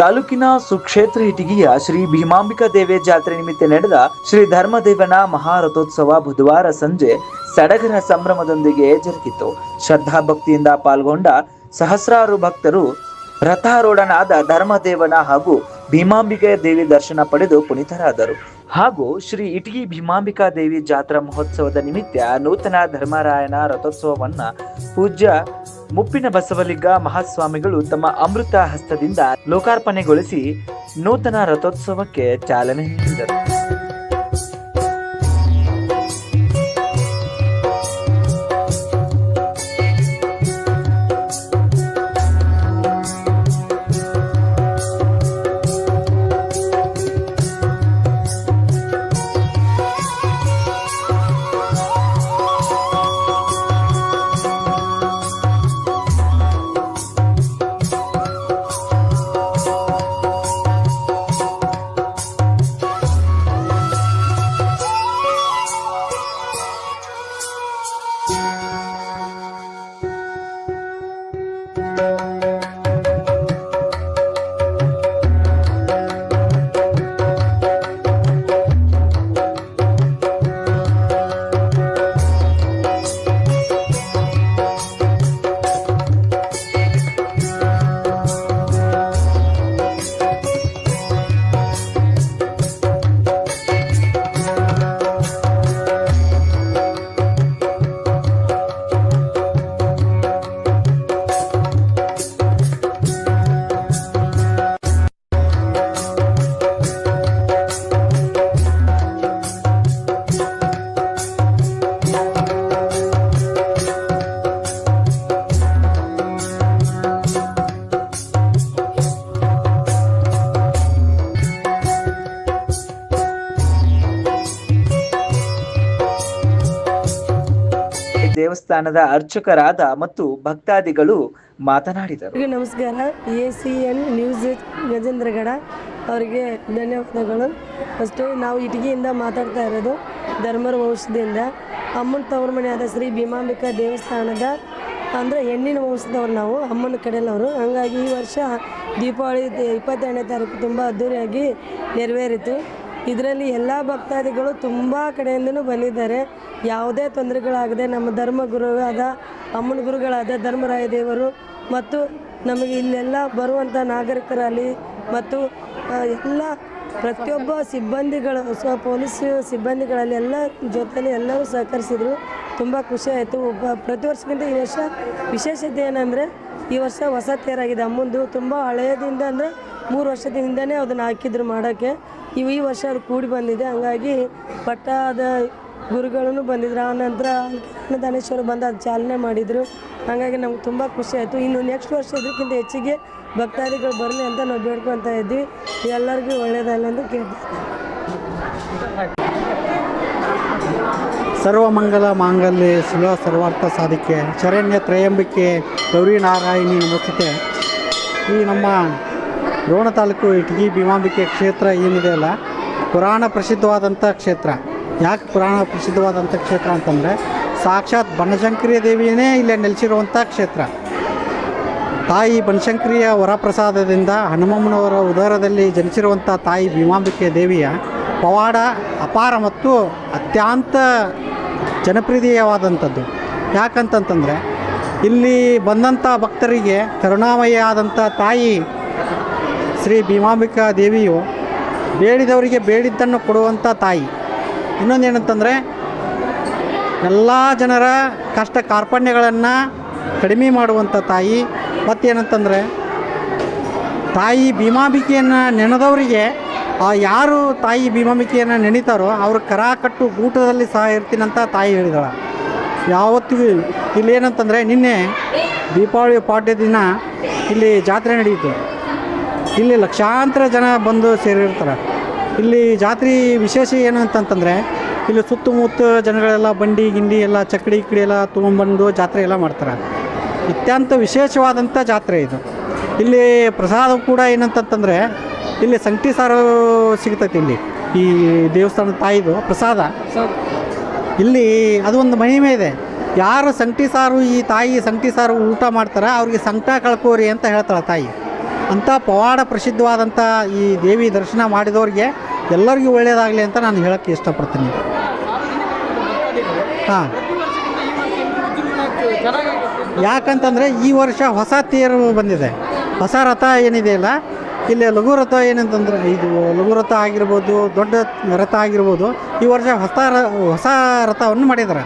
ತಾಲೂಕಿನ ಸುಕ್ಷೇತ್ರ ಇಟಗಿಯ ಶ್ರೀ ಭೀಮಾಂಬಿಕಾ ದೇವಿ ಜಾತ್ರೆ ನಿಮಿತ್ತ ನಡೆದ ಶ್ರೀ ಧರ್ಮದೇವನ ಮಹಾರಥೋತ್ಸವ ಬುಧವಾರ ಸಂಜೆ ಸಡಗರ ಸಂಭ್ರಮದೊಂದಿಗೆ ಜರುಗಿತು. ಶ್ರದ್ಧಾ ಭಕ್ತಿಯಿಂದ ಪಾಲ್ಗೊಂಡ ಸಹಸ್ರಾರು ಭಕ್ತರು ರಥಾರೂಢನಾದ ಧರ್ಮದೇವನ ಹಾಗೂ ಭೀಮಾಂಬಿಕೆಯ ದೇವಿ ದರ್ಶನ ಪಡೆದು ಪುನೀತರಾದರು. ಹಾಗೂ ಶ್ರೀ ಇಟಗಿ ಭೀಮಾಂಬಿಕಾ ದೇವಿ ಜಾತ್ರಾ ಮಹೋತ್ಸವದ ನಿಮಿತ್ತ ನೂತನ ಧರ್ಮರಾಯನ ರಥೋತ್ಸವವನ್ನ ಪೂಜ್ಯ ಮುಪ್ಪಿನ ಬಸವಲಿಂಗ ಮಹಾಸ್ವಾಮಿಗಳು ತಮ್ಮ ಅಮೃತ ಹಸ್ತದಿಂದ ಲೋಕಾರ್ಪಣೆಗೊಳಿಸಿ ನೂತನ ರಥೋತ್ಸವಕ್ಕೆ ಚಾಲನೆ ನೀಡಿದರು. ದೇವಸ್ಥಾನದ ಅರ್ಚಕರಾದ ಮತ್ತು ಭಕ್ತಾದಿಗಳು ಮಾತನಾಡಿದರು. ನಮಸ್ಕಾರ. A C N news Gajendragad ಅವರಿಗೆ ಧನ್ಯವಾದಗಳು. ಫಸ್ಟು ನಾವು ಇಟಗಿಯಿಂದ ಮಾತಾಡ್ತಾ ಇರೋದು ಧರ್ಮರ ವಂಶದಿಂದ. ಅಮ್ಮನ ತವ್ರ ಮನೆಯಾದ ಶ್ರೀ ಭೀಮಾಂಬಿಕಾ ದೇವಸ್ಥಾನದ ಅಂದರೆ ಹೆಣ್ಣಿನ ವಂಶದವ್ರು ನಾವು, ಅಮ್ಮನ ಕಡೆಯಲ್ಲವರು. ಹಂಗಾಗಿ ಈ ವರ್ಷ ದೀಪಾವಳಿ ಇಪ್ಪತ್ತೆರಡನೇ ತಾರೀಕು ತುಂಬ ಅದ್ಧೂರಿಯಾಗಿ ನೆರವೇರಿತು. ಇದರಲ್ಲಿ ಎಲ್ಲ ಭಕ್ತಾದಿಗಳು ತುಂಬ ಕಡೆಯಿಂದಲೂ ಬಂದಿದ್ದಾರೆ. ಯಾವುದೇ ತೊಂದರೆಗಳಾಗದೆ ನಮ್ಮ ಧರ್ಮ ಗುರುವಾದ ಅಮ್ಮನ ಗುರುಗಳಾದ ಧರ್ಮರಾಯ ದೇವರು ಮತ್ತು ನಮಗೆ ಇಲ್ಲೆಲ್ಲ ಬರುವಂಥ ನಾಗರಿಕರಲ್ಲಿ ಮತ್ತು ಎಲ್ಲ ಪ್ರತಿಯೊಬ್ಬ ಸಿಬ್ಬಂದಿಗಳು, ಸ್ವ ಪೊಲೀಸ್ ಸಿಬ್ಬಂದಿಗಳಲ್ಲಿ ಎಲ್ಲ ಜೊತೆಯಲ್ಲಿ ಎಲ್ಲರೂ ಸಹಕರಿಸಿದರು. ತುಂಬ ಖುಷಿ ಆಯಿತು. ಒಬ್ಬ ಪ್ರತಿ ವರ್ಷಕ್ಕಿಂತ ಈ ವರ್ಷ ವಿಶೇಷತೆ ಏನಂದರೆ, ಈ ವರ್ಷ ಹೊಸ ತೇರಾಗಿದೆ ಅಮ್ಮಂದು ತುಂಬ ಹಳೆಯದಿಂದ ಅಂದರೆ ಮೂರು ವರ್ಷದಿಂದನೇ ಅದನ್ನು ಹಾಕಿದ್ರು ಮಾಡೋಕ್ಕೆ. ಇವು ಈ ವರ್ಷ ಅದು ಕೂಡಿ ಬಂದಿದೆ. ಹಂಗಾಗಿ ಪಟ್ಟದ ಗುರುಗಳೂ ಬಂದಿದ್ರು. ಆ ನಂತರ ಅನ್ನದಾನೇಶ್ವರ ಬಂದು ಅದು ಚಾಲನೆ ಮಾಡಿದರು. ಹಾಗಾಗಿ ನಮ್ಗೆ ತುಂಬ ಖುಷಿ ಆಯಿತು. ಇನ್ನು ನೆಕ್ಸ್ಟ್ ವರ್ಷ ಇದಕ್ಕಿಂತ ಹೆಚ್ಚಿಗೆ ಭಕ್ತಾದಿಗಳು ಬರಲಿ ಅಂತ ನಾವು ಬೇಡ್ಕೊತಾ ಇದ್ವಿ. ಎಲ್ಲರಿಗೂ ಒಳ್ಳೆಯದಲ್ಲ ಅಂತ ಕೇಳ್ತೀವಿ ಸರ್ವಮಂಗಲ ಮಾಂಗಲ್ಯ ಶಿವ ಸರ್ವಾರ್ಥ ಸಾಧಿಕೆ. ಶರಣ್ಯ ತ್ರಯಂಬಿಕೆ ಗೌರಿ ನಾರಾಯಣಿ ನಮಸ್ತೆ. ಈ ನಮ್ಮ ರೋಣ ತಾಲೂಕು ಇಟಗಿ ಭೀಮಾಂಬಿಕೆ ಕ್ಷೇತ್ರ ಏನಿದೆ ಅಲ್ಲ, ಪುರಾಣ ಪ್ರಸಿದ್ಧವಾದಂಥ ಕ್ಷೇತ್ರ. ಯಾಕೆ ಪುರಾಣ ಪ್ರಸಿದ್ಧವಾದಂಥ ಕ್ಷೇತ್ರ ಅಂತಂದರೆ, ಸಾಕ್ಷಾತ್ ಬನಶಂಕರಿಯ ದೇವಿಯೇ ಇಲ್ಲೇ ನೆಲೆಸಿರುವಂಥ ಕ್ಷೇತ್ರ. ತಾಯಿ ಬನಶಂಕರಿಯ ವರಪ್ರಸಾದದಿಂದ ಹನುಮಮ್ಮನವರ ಉದರದಲ್ಲಿ ಜನಿಸಿರುವಂಥ ತಾಯಿ ಭೀಮಾಂಬಿಕೆ ದೇವಿಯ ಪವಾಡ ಅಪಾರ ಮತ್ತು ಅತ್ಯಂತ ಜನಪ್ರಿಯವಾದಂಥದ್ದು. ಯಾಕಂತಂತಂದರೆ, ಇಲ್ಲಿ ಬಂದಂಥ ಭಕ್ತರಿಗೆ ಕರುಣಾಮಯ ಆದಂಥ ತಾಯಿ ಶ್ರೀ ಭೀಮಾಂಬಿಕಾ ದೇವಿಯು ಬೇಡಿದವರಿಗೆ ಬೇಡಿದ್ದನ್ನು ಕೊಡುವಂಥ ತಾಯಿ. ಇನ್ನೊಂದೇನಂತಂದರೆ, ಎಲ್ಲ ಜನರ ಕಷ್ಟ ಕಾರ್ಪಣ್ಯಗಳನ್ನು ಕಡಿಮೆ ಮಾಡುವಂಥ ತಾಯಿ. ಮತ್ತೇನಂತಂದರೆ, ತಾಯಿ ಭೀಮಾಂಬಿಕೆಯನ್ನು ನೆನೆದವರಿಗೆ, ಆ ಯಾರು ತಾಯಿ ಭೀಮಾಂಬಿಕೆಯನ್ನು ನೆನೀತಾರೋ ಅವರು ಕರಾಕಟ್ಟು ಊಟದಲ್ಲಿ ಸಹ ಇರ್ತೀನಂತ ತಾಯಿ ಹೇಳಿದಳ. ಯಾವತ್ತಿಗೂ ಇಲ್ಲಿ ಏನಂತಂದರೆ ನಿನ್ನೆ ದೀಪಾವಳಿ ಪಾಠ್ಯ ದಿನ ಇಲ್ಲಿ ಜಾತ್ರೆ ನಡೆಯಿತು. ಇಲ್ಲಿ ಲಕ್ಷಾಂತರ ಜನ ಬಂದು ಸೇರಿರ್ತಾರೆ. ಇಲ್ಲಿ ಜಾತ್ರೆ ವಿಶೇಷ ಏನು ಅಂತಂತಂದರೆ ಇಲ್ಲಿ ಸುತ್ತಮುತ್ತ ಜನಗಳೆಲ್ಲ ಬಂಡಿ ಗಿಂಡಿ ಎಲ್ಲ ಚಕ್ಕಡಿ ಇಕ್ಕಡಿ ಎಲ್ಲ ತೊಗೊಂಡ್ಬಂದು ಜಾತ್ರೆ ಎಲ್ಲ ಮಾಡ್ತಾರೆ. ಅತ್ಯಂತ ವಿಶೇಷವಾದಂಥ ಜಾತ್ರೆ ಇದು. ಇಲ್ಲಿ ಪ್ರಸಾದ ಕೂಡ ಏನಂತಂತಂದರೆ ಇಲ್ಲಿ ಸಂಕಟಿ ಸಾರು ಸಿಗ್ತೈತಿ ಇಲ್ಲಿ. ಈ ದೇವಸ್ಥಾನದ ತಾಯಿದು ಪ್ರಸಾದ. ಇಲ್ಲಿ ಅದು ಒಂದು ಮಹಿಮೆ ಇದೆ. ಯಾರು ಸಂಕಟಿ ಸಾರು ಈ ತಾಯಿ ಸಂಕಟಿ ಸಾರು ಊಟ ಮಾಡ್ತಾರೆ ಅವ್ರಿಗೆ ಸಂಕಟ ಕಳ್ಕೋರಿ ಅಂತ ಹೇಳ್ತಾಳೆ ತಾಯಿ. ಅಂಥ ಪವಾಡ ಪ್ರಸಿದ್ಧವಾದಂಥ ಈ ದೇವಿ ದರ್ಶನ ಮಾಡಿದವ್ರಿಗೆ ಎಲ್ಲರಿಗೂ ಒಳ್ಳೆಯದಾಗಲಿ ಅಂತ ನಾನು ಹೇಳೋಕ್ಕೆ ಇಷ್ಟಪಡ್ತೀನಿ. ಹಾಂ. ಯಾಕಂತಂದರೆ ಈ ವರ್ಷ ಹೊಸ ತೇರು ಬಂದಿದೆ. ಹೊಸ ರಥ ಏನಿದೆಯಲ್ಲ ಇಲ್ಲಿ ಲಘು ರಥ ಏನಂತಂದ್ರೆ, ಇದು ಲಘು ರಥ ಆಗಿರ್ಬೋದು, ದೊಡ್ಡ ರಥ ಆಗಿರ್ಬೋದು, ಈ ವರ್ಷ ಹೊಸ ರ, ಹೊಸ ರಥವನ್ನು ಮಾಡಿದ್ದಾರೆ.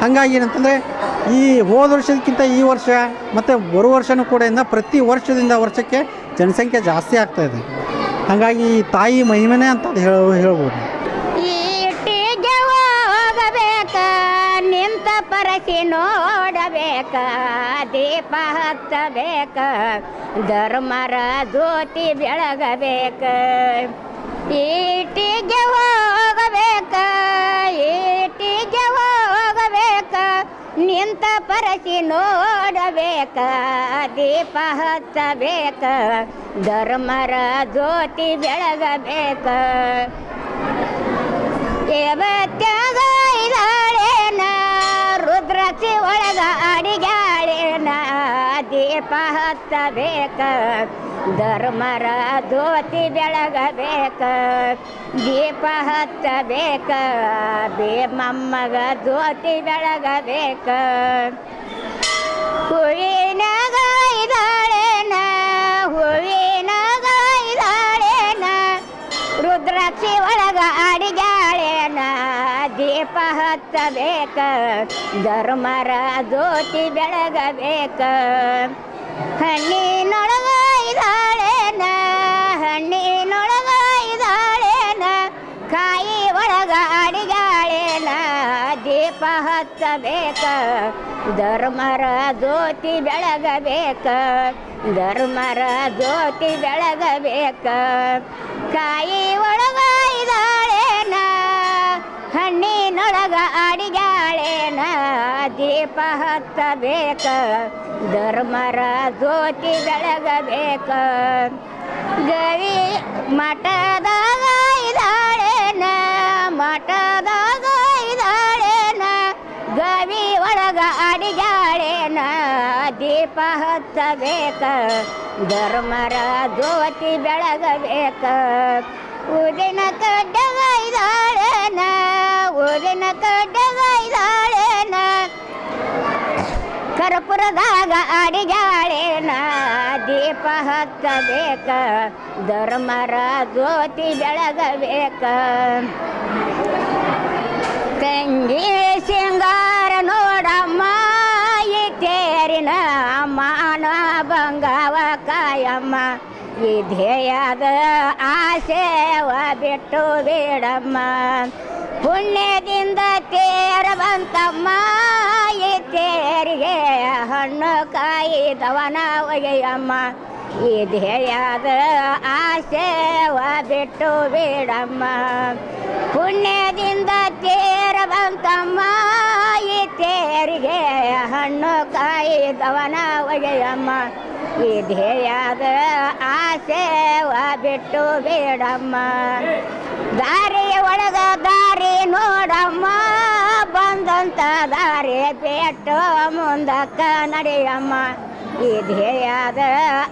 ಹಾಗಾಗಿ ಏನಂತಂದರೆ ಈ ಹೋದ ವರ್ಷಕ್ಕಿಂತ ಈ ವರ್ಷ ಮತ್ತು ಬರುವ ವರ್ಷನೂ ಕೂಡ ಇಂದ ಪ್ರತಿ ವರ್ಷದಿಂದ ವರ್ಷಕ್ಕೆ ಜನಸಂಖ್ಯೆ ಜಾಸ್ತಿ ಆಗ್ತಾ ಇದೆ. ಹಾಗಾಗಿ ತಾಯಿ ಮಹಿಮೆನೇ ಅಂತ ಹೇಳ, ಹೇಳ್ಬೋದು. ನಿಂತ ನೋಡಬೇಕ, ದೀಪ ಹತ್ತಬೇಕ, ಧರ್ಮರ ಜ್ಯೋತಿ ಬೆಳಗಬೇಕ. ಈಟಿಗೆ ಹೋಗಬೇಕ ನಿಂತ ಪರಸಿ ನೋಡಬೇಕ, ದೀಪ ಹಚ್ಚಬೇಕ, ಧರ್ಮರ ಜ್ಯೋತಿ ಬೆಳಗಬೇಕ. ಯಾವತ್ಯಾಗ ಇದಾಳೇನ ರುದ್ರಾಕ್ಷಿ ಒಳಗ ಅಡಿಗಾಳೇನ ದೀಪ ಹತ್ತಬೇಕ ಧರ್ಮರ ಧೋತಿ ಬೆಳಗಬೇಕ, ದೀಪ ಹತ್ತಬೇಕ ಬೇಮಮ್ಮಗ ಧೋತಿ ಬೆಳಗಬೇಕ. ಹುಳಿನ ಇದಾಳೇನ ಹುಳಿನ ಇದಾಳೇನ, ರುದ್ರಾಕ್ಷಿ ಒಳಗ ಅಡಿಗಾಳೇನ ದೀಪ ಹತ್ತಬೇಕ ಧರ್ಮರ ಜ್ಯೋತಿ ಬೆಳಗಬೇಕ. ಹಣ್ಣಿನೊಳಗ ಇದಾಳೇನ ಹಣ್ಣಿನೊಳಗ ಇದಾಳೇನ ಕಾಯಿ ಒಳಗ ಅಡಿಗಾಳೇನ ದೀಪ ಹತ್ತಬೇಕ? ಧರ್ಮರ ಜ್ಯೋತಿ ಬೆಳಗಬೇಕ? ಧರ್ಮರ ಜ್ಯೋತಿ ಬೆಳಗಬೇಕ? ಕಾಯಿ ಒಳಗ ಹಣ್ಣಿನೊಳಗ ಅಡಿಗಾಳೇನ ದೀಪ ಹತ್ತಬೇಕ, ಧರ್ಮರ ಜ್ಯೋತಿ ಬೆಳಗಬೇಕ. ಗವಿ ಮಠದಾಗ ಇದಾಳೇನ ಮಠದಾಗ ಇದಾಳೇನ ಗವಿ ಒಳಗ ಅಡಿಗಾಳೇನ ದೀಪ ಹತ್ತಬೇಕ, ಧರ್ಮರ ಜ್ಯೋತಿ ಬೆಳಗಬೇಕ. ಉದಿನ ಕಡ್ಡಗ ಕರ್ಪುರದಾಗ ಅಡಿಗಾಳೇನ ದೀಪ ಹತ್ತಬೇಕ, ಧರ್ಮರ ಜ್ಯೋತಿ ಬೆಳಗಬೇಕ. ತಂಗಿ ಸಿಂಗಾರ ನೋಡಮ್ಮ ಈ ತೇರಿನ ಮಾನ ಬಂಗವ ಕಾಯಮ್ಮ. ಈ ಧ್ಯೇಯದ ಆಸೆವ ಬಿಟ್ಟು ಬೇಡಮ್ಮ. ಪುಣ್ಯದಿಂದ ತೇರ ಬಂತಮ್ಮ ಈ ತೇರಿಗೆ ಹಣ್ಣು ಕಾಯಿ ದವನ ಒಗೆಯಮ್ಮ ಈ ಧ್ಯೇಯದ ಆಸೆವ ಬಿಟ್ಟು ಬಿಡಮ್ಮ. ಪುಣ್ಯದಿಂದ ತೇರ ಈ ತೇರಿಗೆ ಹಣ್ಣು ಕಾಯಿ ದವನ ಒಗೆಯಮ್ಮ ಈ ಧ್ಯೇಯದ ಆಸೆವ ಬಿಟ್ಟು ಬೇಡಮ್ಮ. ದಾರಿ ಒಳಗ ದಾರಿ ನೋಡಮ್ಮ. ಬಂದಂತ ದಾರಿ ಬಿಟ್ಟು ಮುಂದಕ್ಕ ನಡೆಯಮ್ಮ. ಈ ಧ್ಯೇಯದ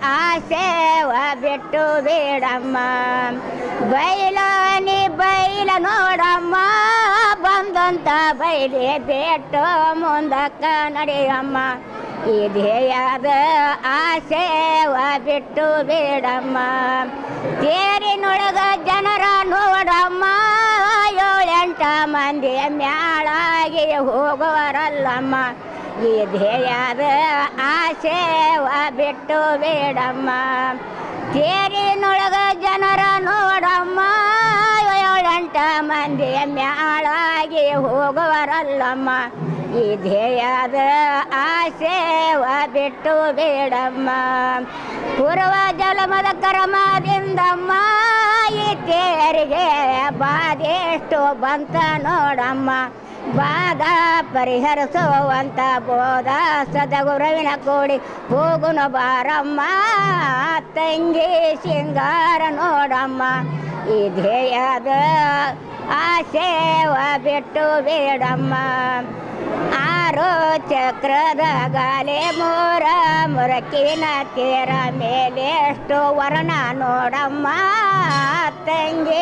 ಆಸೆವ ಬಿಟ್ಟು ಬಿಡಮ್ಮ. ಬೈಲ ನೀ ಬೈಲ ನೋಡಮ್ಮ. ಬಂದಂತ ಬೈಲಿ ಬಿಟ್ಟು ಮುಂದಕ್ಕ ನಡೆಯಮ್ಮ. ಈ ಧ್ಯೇಯದ ಆಸೆವ ಬಿಟ್ಟು ಬಿಡಮ್ಮ. ತೇರಿನೊಳಗ ಜನರ ನೋಡಮ್ಮ. ಏಳೆಂಟ ಮಂದಿ ಮ್ಯಾಳಾಗಿ ಹೋಗುವರಲ್ಲಮ್ಮ. ಈ ಧ್ಯೇಯದ ಆಸೆವ ಬಿಟ್ಟು ಬೇಡಮ್ಮ. ತೇರಿನೊಳಗ ಜನರ ನೋಡಮ್ಮ. ಏಳೆಂಟ ಮಂದಿ ಮ್ಯಾಳಾಗಿ ಹೋಗುವರಲ್ಲಮ್ಮ. ಈ ಧ್ಯೇಯದ ಆಸೆವ ಬಿಟ್ಟು ಬೇಡಮ್ಮ. ಪೂರ್ವ ಜಲಮದ ಕರ್ಮದಿಂದಮ್ಮ. ಈ ತೇರಿಗೆ ಬಾದೆಷ್ಟು ಬಂತ ನೋಡಮ್ಮ. ಬಾದ ಪರಿಹರಿಸುವಂತ ಬೋಧ ಸದಗುರುವಿನ ಕೂಡಿ ಹೋಗುನ ಬಾರಮ್ಮ. ತಂಗಿ ಸಿಂಗಾರ ನೋಡಮ್ಮ. ಈ ಧ್ಯೇಯದ ಆಸೆ ಬಿಟ್ಟು ಬೇಡಮ್ಮ. ಆರು ಚಕ್ರದ ಗಾಲೆ ಮೂರ ಮುರಕಿನ ತೀರ ಮೇಲೆ ಎಷ್ಟು ವರ್ಣ ನೋಡಮ್ಮ. ತಂಗಿ